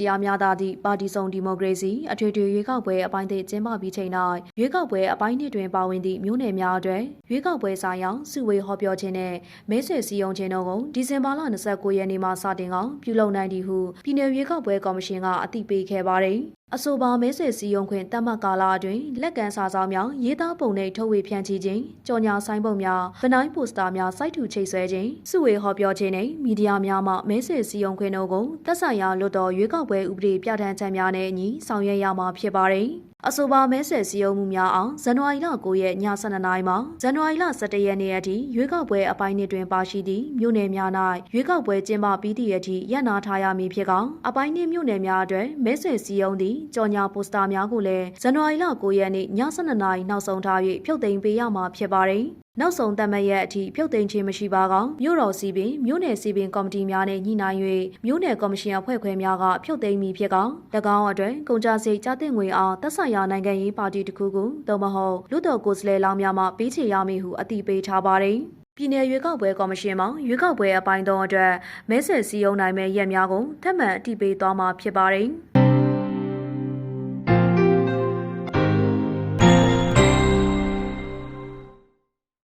တရားများသာသည့်ပါတီစုံဒီမိုကရေစီအထွေထွေရွေးကောက်ပွဲအပိုင်းသစ်ကျင်းပပြီးချိန်၌ရွေးကောက်ပွဲအပိုင်းနှစ်တွင်ပါဝင်သည့်မြို့နယ်များအတွက်ရွေးကောက်ပွဲဆိုင်ရာစုဝေးဟောပြောခြင်းနဲ့မဲဆွယ်စည်းရုံးခြင်းတို့ကိုဒီဇင်ဘာလ29ရက်နေ့မှစတင်ကောင်ပြုလုပ်နိုင်သည်ဟုပြည်내ရွေးကောက်ပွဲကော်မရှင်ကအသိပေးခဲ့ပါတယ်။ အဆိုပါမဲဆွယ်စည်းရုံးခွင့်တတ်မှတ်ကာလအတွင်းလက်ကန်စာဆောင်များရေးသားပုံနှိပ်ထုတ်ဝေဖြန့်ချီခြင်းကြော်ညာဆိုင်ပုံများဗနိုင်းပိုစတာများစိုက်ထူချိတ်ဆွဲခြင်းစုဝေဟောပြောခြင်းနဲ့မီဒီယာများမှမဲဆွယ်စည်းရုံးခွင့်တို့ကိုသက်ဆိုင်ရာလွတ်တော်ရွေးကောက်ပွဲဥပဒေပြဋ္ဌာန်းချက်များနဲ့အညီဆောင်ရွက်ရမှာဖြစ်ပါတယ်။အဆိုပါမဲဆွယ်စည်းရုံးမှုများအောင်ဇန်နဝါရီလ9ရက်ည7:00နာရီမှဇန်နဝါရီလ17ရက်နေ့အထိရွေးကောက်ပွဲအပိုင်းနှစ်တွင်ပါရှိသည့်မြို့နယ်များ၌ရွေးကောက်ပွဲကျင်းပပြီးသည့်အထိရပ်နာထားရမည်ဖြစ်ကောင်အပိုင်းနှစ်မြို့နယ်များအတွက်မဲဆွယ်စည်းရုံးသည့်ကြော်ညာပိုစတာများကိုလည်းဇန်နဝါရီလ9ရက်နေ့ည7:00နာရီနောက်ဆုံးထား၍ဖြုတ်သိမ်းပေးရမှာဖြစ်ပါတယ်။ နောက်ဆုံးသက်မဲ့ရက်အထိဖြုတ်သိမ်းခြင်းမရှိပါကောင်မြို့တော်စီပင်မြို့နယ်စီပင်ကော်မတီများနဲ့ညှိနှိုင်း၍မြို့နယ်ကော်မရှင်အဖွဲ့ခွဲများကဖြုတ်သိမ်းမည်ဖြစ်ကောင်၎င်းအတွက်ကုန်ကြစိတ်ကြားတဲ့ငွေအားသက်ဆိုင်ရာနိုင်ငံရေးပါတီတစ်ခုခုသို့မဟုတ်လူတော်ကိုယ်စားလှယ်လောင်းများမှပေးချေရမည်ဟုအသိပေးထားပါတယ်ပြည်내ရွေးကောက်ပွဲကော်မရှင်မှရွေးကောက်ပွဲအပိုင်းသုံးအတွက်မဲဆယ်စည်းရုံးနိုင်မဲ့ရက်များကိုထပ်မံအတည်ပြုသွားမှာဖြစ်ပါတယ်။